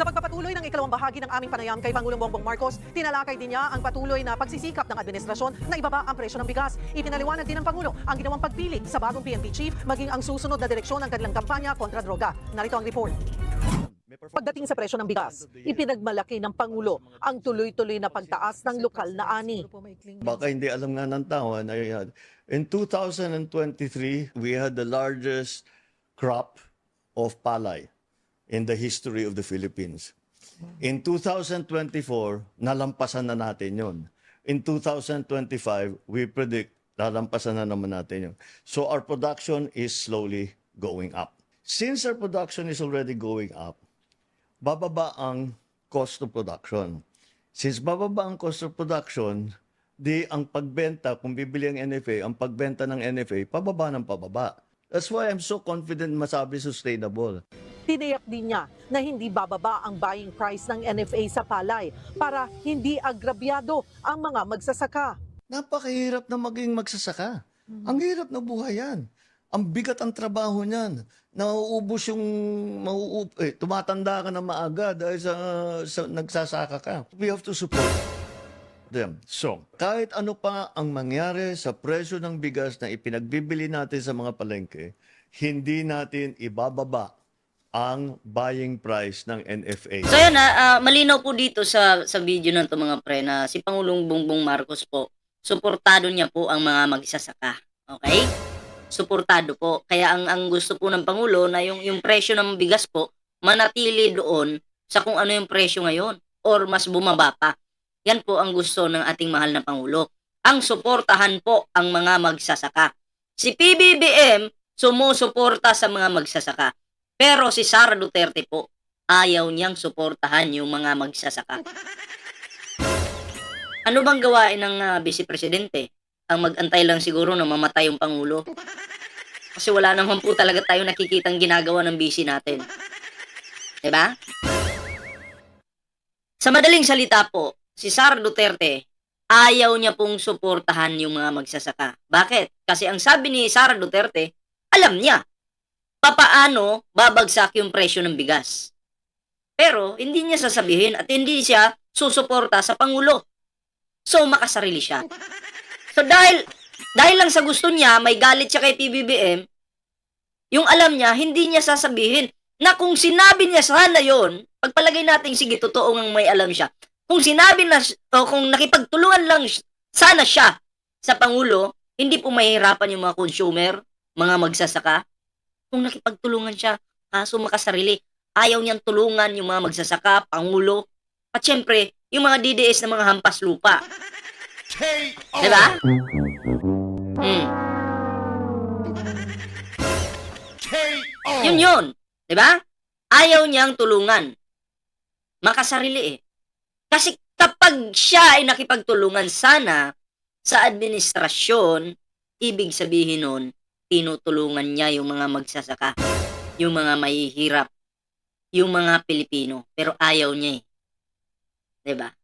Sa pagpapatuloy ng ikalawang bahagi ng aming panayam kay Pangulong Bongbong Marcos, tinalakay din niya ang patuloy na pagsisikap ng administrasyon na ibaba ang presyo ng bigas. Ipinaliwanag din ng Pangulo ang ginawang pagpili sa bagong PNP chief maging ang susunod na direksyon ng kanilang kampanya kontra droga. Narito ang report. Pagdating sa presyo ng bigas, ipinagmalaki ng Pangulo ang tuloy-tuloy na pagtaas ng lokal na ani. Baka hindi alam nga ng tao. In 2023, we had the largest crop of palay in the history of the Philippines. In 2024, nalampasan na natin yon. In 2025, we predict lalampasan na naman natin yun. So our production is slowly going up. Since our production is already going up, bababa ang cost of production. Since bababa ang cost of production, di ang pagbenta, kung bibili ang NFA, ang pagbenta ng NFA, pababa ng pababa. That's why I'm so confident masabi sustainable. Tiniyak din niya na hindi bababa ang buying price ng NFA sa palay para hindi agrabyado ang mga magsasaka. Napakahirap na maging magsasaka. Ang hirap na buhay yan. Ang bigat ang trabaho niyan. Nauubos yung, mauub, eh, tumatanda ka na maaga dahil sa, sa nagsasaka ka. We have to support them. So, kahit ano pa ang mangyari sa presyo ng bigas na ipinagbibili natin sa mga palengke, hindi natin ibababa ang buying price ng NFA. So yun na, malinaw po dito sa sa video ng to mga pre na si Pangulong Bongbong Marcos po, suportado niya po ang mga magsasaka. Okay? Suportado po. Kaya ang ang gusto po ng Pangulo na yung yung presyo ng bigas po manatili doon sa kung ano yung presyo ngayon or mas bumaba pa. Yan po ang gusto ng ating mahal na Pangulo. Ang suportahan po ang mga magsasaka. Si PBBM sumusuporta sa mga magsasaka. Pero si Sara Duterte po, ayaw niyang suportahan yung mga magsasaka. Ano bang gawain ng uh, vice presidente? Ang magantay lang siguro na mamatay yung pangulo. Kasi wala naman po talaga tayo nakikitang ginagawa ng busy natin. ba? Sa madaling salita po, si Sara Duterte ayaw niya pong suportahan yung mga magsasaka. Bakit? Kasi ang sabi ni Sara Duterte, alam niya papaano babagsak yung presyo ng bigas. Pero hindi niya sasabihin at hindi siya susuporta sa Pangulo. So makasarili siya. So dahil dahil lang sa gusto niya, may galit siya kay PBBM, yung alam niya, hindi niya sasabihin na kung sinabi niya sana yon, pagpalagay natin, sige, totoo ngang may alam siya. Kung sinabi na, o kung nakipagtulungan lang sana siya sa Pangulo, hindi po mahihirapan yung mga consumer, mga magsasaka, kung nakipagtulungan siya, kaso makasarili, ayaw niyang tulungan yung mga magsasaka, pangulo, at syempre, yung mga DDS na mga hampas lupa. Diba? Hmm. Yun yun. Diba? Ayaw niyang tulungan. Makasarili eh. Kasi kapag siya ay nakipagtulungan sana sa administrasyon, ibig sabihin nun, tinutulungan niya yung mga magsasaka, yung mga mahihirap, yung mga Pilipino. Pero ayaw niya eh. ba?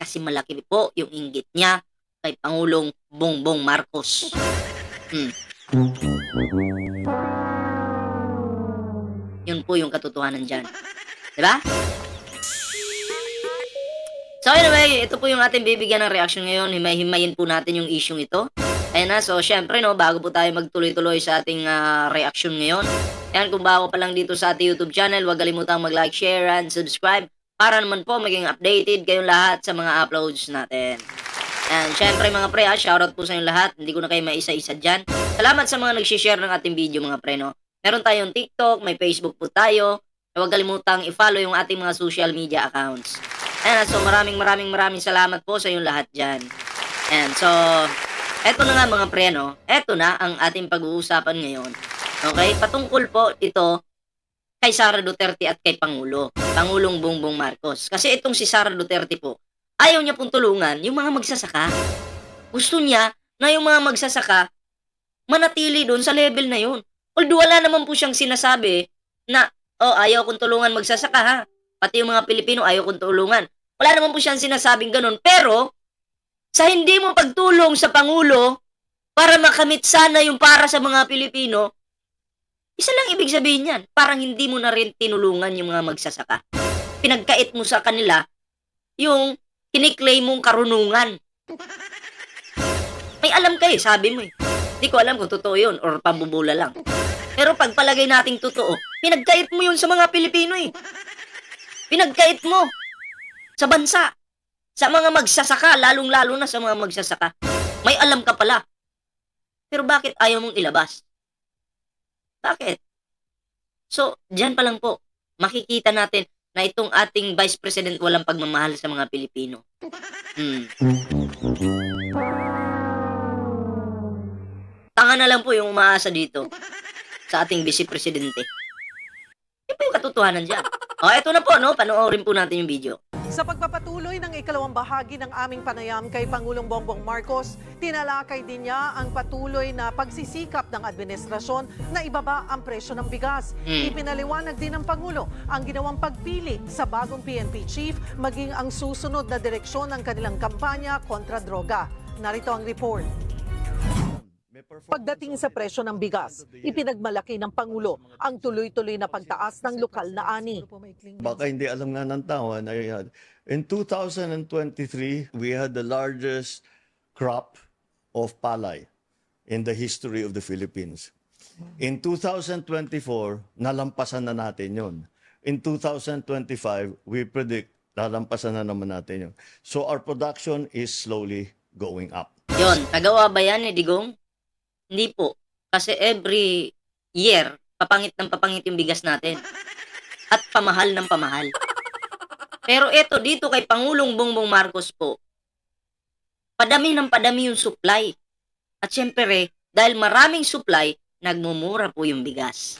Kasi malaki po yung inggit niya kay Pangulong Bongbong Marcos. Hmm. Yun po yung katotohanan dyan. ba? So anyway, ito po yung ating bibigyan ng reaction ngayon. Himay-himayin po natin yung issue ito. Ayan na, so syempre no, bago po tayo magtuloy-tuloy sa ating uh, reaction ngayon. Ayan, kung bago pa lang dito sa ating YouTube channel, huwag kalimutang mag-like, share, and subscribe para naman po maging updated kayong lahat sa mga uploads natin. And syempre mga pre, ha, shoutout po sa inyong lahat. Hindi ko na kayo maisa-isa dyan. Salamat sa mga nag-share ng ating video mga pre, no. Meron tayong TikTok, may Facebook po tayo. Huwag kalimutang i-follow yung ating mga social media accounts. Ayan, so maraming maraming maraming salamat po sa inyong lahat dyan. And so, eto na nga mga pre, no? Eto na ang ating pag-uusapan ngayon. Okay? Patungkol po ito kay Sara Duterte at kay Pangulo. Pangulong Bongbong Marcos. Kasi itong si Sara Duterte po, ayaw niya pong tulungan yung mga magsasaka. Gusto niya na yung mga magsasaka manatili doon sa level na yun. Although wala naman po siyang sinasabi na, oh, ayaw kong tulungan magsasaka ha. Pati yung mga Pilipino, ayaw kong tulungan. Wala naman po siyang sinasabing ganun. Pero, sa hindi mo pagtulong sa Pangulo para makamit sana yung para sa mga Pilipino, isa lang ibig sabihin yan. Parang hindi mo na rin tinulungan yung mga magsasaka. pinagkait mo sa kanila yung kiniklaim mong karunungan. May alam ka eh, sabi mo eh. Hindi ko alam kung totoo yun or pambubula lang. Pero pagpalagay nating totoo, pinagkait mo yun sa mga Pilipino eh. Pinagkait mo sa bansa. Sa mga magsasaka, lalong-lalo na sa mga magsasaka. May alam ka pala. Pero bakit ayaw mong ilabas? Bakit? So, dyan pa lang po, makikita natin na itong ating Vice President walang pagmamahal sa mga Pilipino. Hmm. Tanga na lang po yung umaasa dito sa ating Vice Presidente. Yan po yung katotohanan dyan. O, eto na po, no? Panoorin po natin yung video. Sa pagpapatuloy ng ikalawang bahagi ng aming panayam kay Pangulong Bongbong Marcos, tinalakay din niya ang patuloy na pagsisikap ng administrasyon na ibaba ang presyo ng bigas. Mm. Ipinaliwanag din ng Pangulo ang ginawang pagpili sa bagong PNP chief maging ang susunod na direksyon ng kanilang kampanya kontra droga. Narito ang report. Pagdating sa presyo ng bigas, ipinagmalaki ng Pangulo ang tuloy-tuloy na pagtaas ng lokal na ani. Baka hindi alam nga ng tao na yan. In 2023, we had the largest crop of palay in the history of the Philippines. In 2024, nalampasan na natin yon. In 2025, we predict lalampasan na naman natin yon. So our production is slowly going up. Yon, nagawa ba yan ni Digong? Hindi po. Kasi every year, papangit ng papangit yung bigas natin. At pamahal ng pamahal. Pero eto, dito kay Pangulong Bongbong Marcos po, padami ng padami yung supply. At syempre, dahil maraming supply, nagmumura po yung bigas.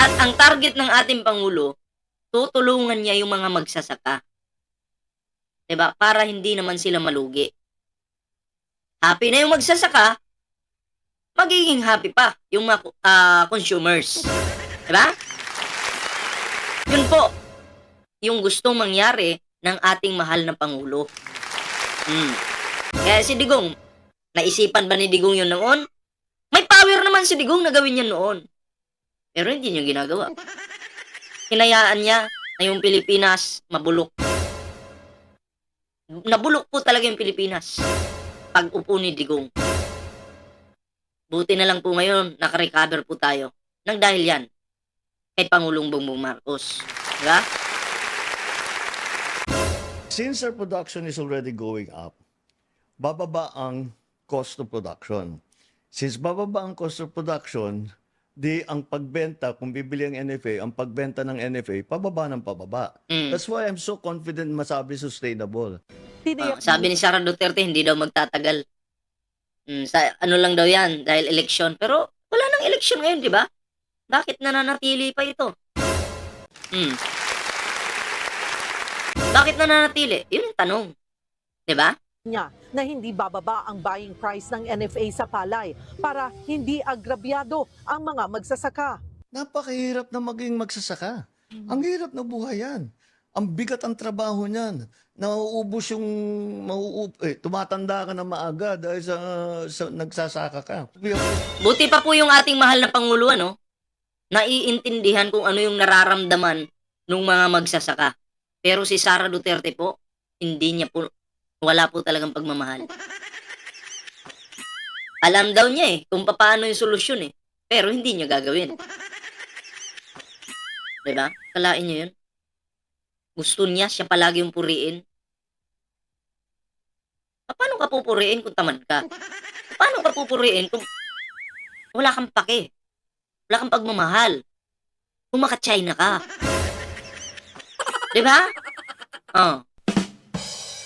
At ang target ng ating Pangulo, tutulungan niya yung mga magsasaka. 'Di ba? Para hindi naman sila malugi. Happy na yung magsasaka, magiging happy pa yung mga ah, consumers. Diba? Yun po, yung gustong mangyari ng ating mahal na Pangulo. Hmm. Kaya si Digong, naisipan ba ni Digong yun noon? May power naman si Digong na gawin yan noon. Pero hindi niya ginagawa. Hinayaan niya na yung Pilipinas mabulok. Nabulok po talaga yung Pilipinas pag upo ni Digong. Buti na lang po ngayon, nakarecover po tayo. Nang dahil yan, kay Pangulong Bongbong Marcos. Diba? Since our production is already going up, bababa ang cost of production. Since bababa ang cost of production, di ang pagbenta, kung bibili ang NFA, ang pagbenta ng NFA, pababa ng pababa. Mm. That's why I'm so confident masabi sustainable. Ah, sabi ni Sara Duterte, hindi daw magtatagal. Mm, sa, ano lang daw yan, dahil eleksyon. Pero wala nang eleksyon ngayon, di ba? Bakit nananatili pa ito? Mm. Bakit nananatili? Yun ang tanong. Di ba? niya na hindi bababa ang buying price ng NFA sa palay para hindi agrabyado ang mga magsasaka. Napakahirap na maging magsasaka. Ang hirap na buhay yan. Ang bigat ang trabaho niyan. Nauubos yung, mauub, eh, tumatanda ka na maaga dahil sa, sa nagsasaka ka. Buti pa po yung ating mahal na Pangulo, ano? Naiintindihan kung ano yung nararamdaman ng mga magsasaka. Pero si Sara Duterte po, hindi niya po, wala po talagang pagmamahal. Alam daw niya eh, kung paano yung solusyon eh. Pero hindi niya gagawin. Diba? Kalain niyo yun? Gusto niya siya palagi yung puriin. Paano ka pupuriin kung tamad ka? Paano ka pupuriin kung wala kang pake? Wala kang pagmamahal? Kung maka-China ka. Diba? Oh.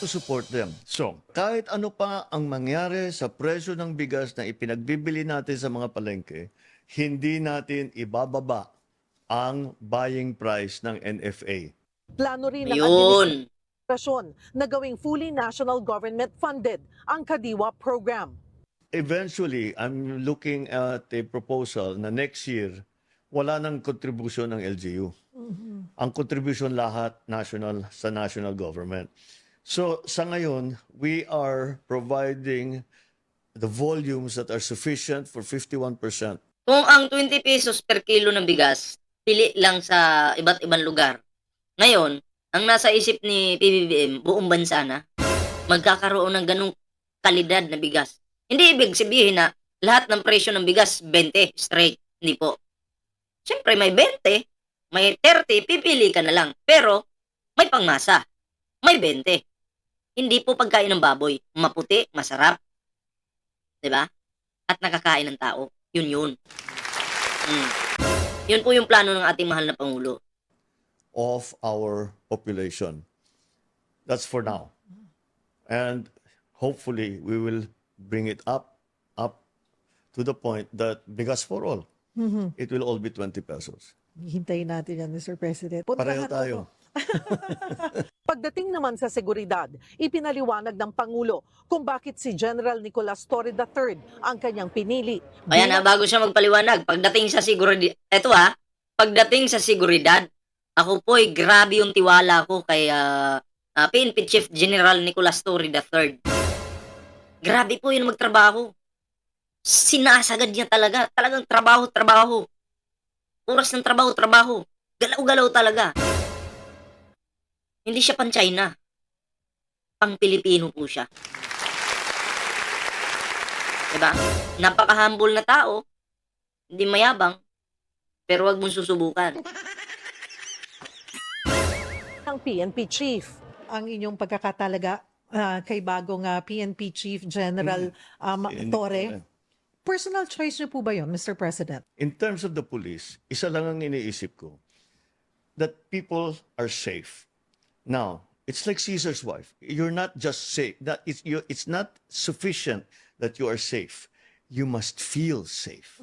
to support them. So, kahit ano pa ang mangyari sa presyo ng bigas na ipinagbibili natin sa mga palengke, hindi natin ibababa ang buying price ng NFA. Plano rin ng Yun. Administrasyon na gawing fully national government funded ang Kadiwa program. Eventually, I'm looking at a proposal na next year, wala nang contribution ng LGU. Ang contribution lahat national sa national government. So sa ngayon, we are providing the volumes that are sufficient for 51%. Kung ang 20 pesos per kilo ng bigas, pili lang sa iba't ibang lugar, Ngayon, ang nasa isip ni PBBM, buong bansa na, magkakaroon ng ganong kalidad na bigas. Hindi ibig sabihin na lahat ng presyo ng bigas, 20, straight. Hindi po. Siyempre, may 20, may 30, pipili ka na lang. Pero, may pangmasa. May 20. Hindi po pagkain ng baboy. Maputi, masarap. ba? At nakakain ng tao. Yun yun. Mm. Yun po yung plano ng ating mahal na Pangulo. Of our population. That's for now. And hopefully we will bring it up up to the point that bigas for all. It will all be 20 pesos. Hintayin natin yan, Mr. President. Pareho Puntahan tayo. Pagdating naman sa seguridad, ipinaliwanag ng Pangulo kung bakit si General Nicolas Torre III ang kanyang pinili. Ayan na, bilang- bago siya magpaliwanag, pagdating sa seguridad, eto ha, pagdating sa seguridad, ako po ay grabe yung tiwala ko kay ah, ah, PNP Chief General Nicolas Torre III. Grabe po yun magtrabaho. Sinasagad niya talaga. Talagang trabaho, trabaho. Oras ng trabaho, trabaho. Galaw-galaw talaga. Hindi siya pan-China. Pang-Pilipino po siya. Diba? Napaka-humble na tao. Hindi mayabang. Pero wag mong susubukan. Ng PNP Chief. Ang inyong pagkakatalaga ah, kay bagong ah, PNP Chief General um, Torre. Personal choice niyo po ba yun, Mr. President? In terms of the police, isa lang ang iniisip ko, that people are safe. Now, it's like Caesar's wife. You're not just safe. That it's, you, it's not sufficient that you are safe. You must feel safe.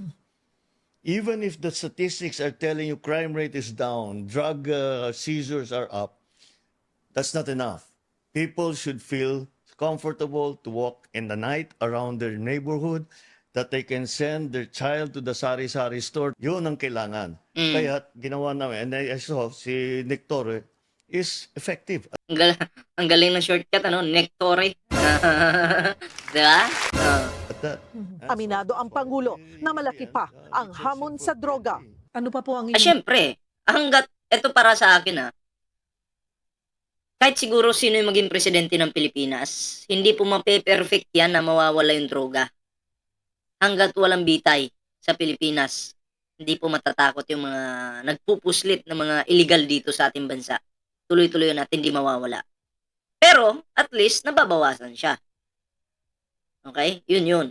Even if the statistics are telling you crime rate is down, drug uh, seizures are up, that's not enough. People should feel comfortable to walk in the night around their neighborhood, that they can send their child to the sari-sari store. Yun ang kailangan. Kaya ginawa namin, and I saw si Nick Torre is effective. Ang, gal- ang galing na shortcut, ano? Nectore. diba? Oh. At that, Aminado ang Pangulo na malaki pa ang hamon sa droga. Ano pa po ang Ah, syempre, hanggat, eto para sa akin ah, kahit siguro sino yung maging presidente ng Pilipinas, hindi po mape-perfect yan na mawawala yung droga. Hanggat walang bitay sa Pilipinas, hindi po matatakot yung mga nagpupuslit ng mga illegal dito sa ating bansa. Tuloy-tuloy natin hindi mawawala. Pero, at least, nababawasan siya. Okay? Yun yun.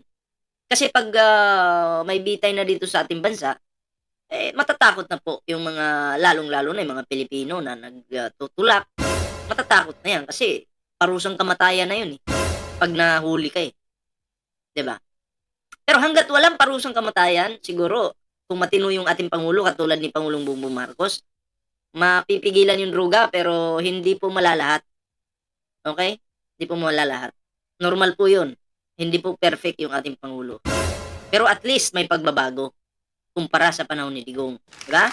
Kasi pag ah, may bitay na dito sa ating bansa, eh, matatakot na po yung mga, lalong-lalo na yung mga Pilipino na nagtutulak. Matatakot na yan kasi parusang kamatayan na yun eh. Pag nahuli ka eh. ba? Pero hanggat walang parusang kamatayan, siguro, kung matino yung ating Pangulo, katulad ni Pangulong Bongbong Marcos, mapipigilan yung droga pero hindi po malalahat. Okay? Hindi po malalahat. Normal po yun. Hindi po perfect yung ating Pangulo. Pero at least may pagbabago kumpara sa panahon ni Digong. Diba?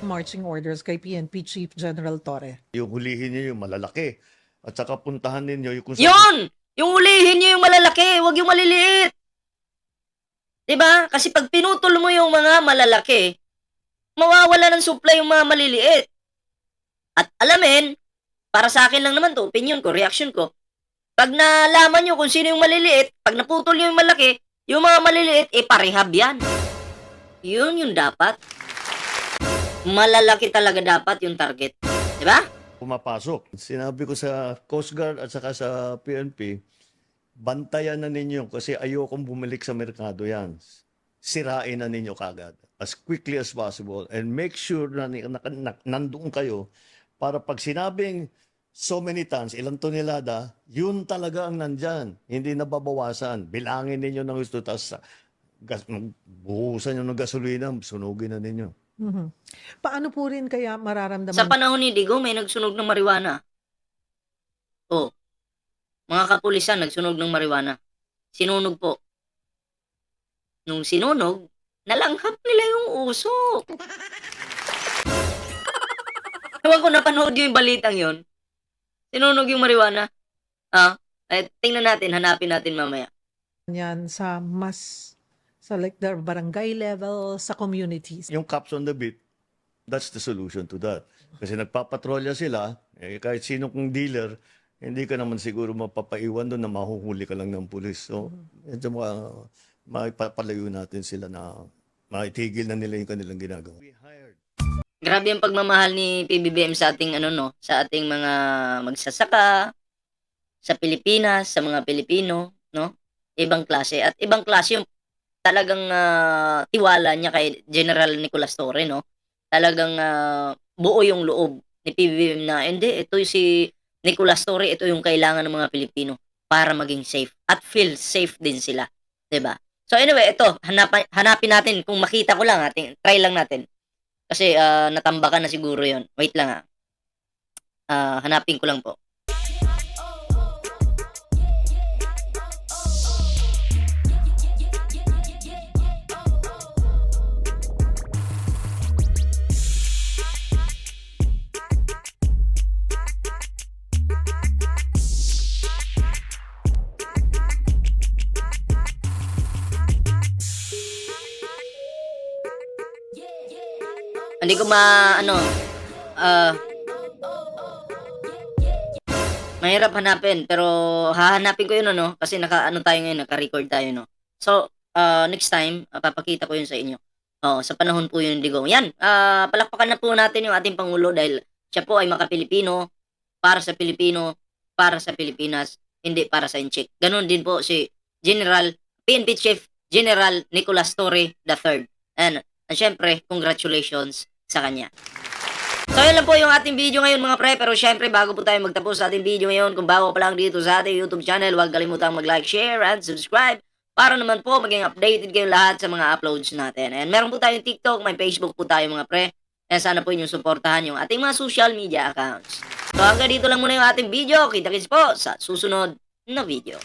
Marching orders kay PNP Chief General Torre? yung hulihin niyo yung malalaki. At saka puntahan ninyo yung kung saan- Yun! Yung ulihin nyo yung malalaki, wag yung maliliit. 'Di ba? Kasi pag pinutol mo yung mga malalaki, mawawala ng supply yung mga maliliit. At alamin, para sa akin lang naman to, opinion ko, reaction ko. Pag nalaman nyo kung sino yung maliliit, pag naputol nyo yung malaki, yung mga maliliit, eh parehab yan. Yun yung dapat. Malalaki talaga dapat yung target. 'Di ba? pumapasok. Sinabi ko sa Coast Guard at saka sa PNP, bantayan na ninyo kasi ayokong bumalik sa merkado yan. Sirain na ninyo kagad as quickly as possible and make sure na, na, na, na nandoon kayo para pag sinabing so many tons, ilang tonelada, yun talaga ang nandyan. Hindi nababawasan. Bilangin ninyo ng gusto, tapos gas, buhusan nyo ng gasolina, sunugin na ninyo. Mhm. Paano po rin kaya mararamdaman Sa panahon ni Digo, may nagsunog ng marijuana. Oh. Mga kapulisan, nagsunog ng marijuana. Sinunog po. Nung sinunog, nalanghap nila yung usok. Ewan ko napanood yung balitang yon. Sinunog yung marijuana. Ah, eh, tingnan natin, hanapin natin mamaya. yan sa mas sa like the barangay level, sa communities? Yung cops on the beat, That's the solution to that. Kasi nagpapatrolya sila, eh, kahit sino kong dealer, hindi ka naman siguro mapapaiwan doon na mahuhuli ka lang ng pulis. So, medyo ma maipapalayo natin sila na maitigil na nila yung kanilang ginagawa. Grabe yung pagmamahal ni PBBM sa ating ano no, sa ating mga magsasaka sa Pilipinas, sa mga Pilipino, no? Ibang klase at ibang klase yung talagang ah, tiwala niya kay General Nicolas Torre, no? Talagang ah, buo yung loob ni PBBM na hindi ito si Nicolas Torre, ito yung kailangan ng mga Pilipino para maging safe at feel safe din sila, ba? So anyway, ito, hanapan, hanapin natin kung makita ko lang, ating try lang natin. Kasi ah, natambakan na siguro 'yon. Wait lang ah. Ah, hanapin ko lang po. Hindi ko ma ano ah Mahirap hanapin pero hahanapin ko yun ano kasi naka ano tayo ngayon naka-record tayo no. So ah, next time ah, papakita ko yun sa inyo. Oo, sa panahon po yun digong. Yan, ah palakpakan na po natin yung ating pangulo dahil siya po ay maka-Pilipino, para sa Pilipino, para sa Pilipinas, hindi para sa Inchik. Ganon din po si General PNP Chief General Nicolas Torre III. And, and syempre, congratulations sa kanya. So, yun lang po yung ating video ngayon mga pre. Pero syempre, bago po tayo magtapos sa ating video ngayon, kung bago pa lang dito sa ating YouTube channel, huwag kalimutang mag-like, share, and subscribe para naman po maging updated kayo lahat sa mga uploads natin. And meron po tayong TikTok, may Facebook po tayo mga pre. And sana po inyong suportahan yung ating mga social media accounts. So hanggang dito lang muna yung ating video. Kita-kits po sa susunod na video.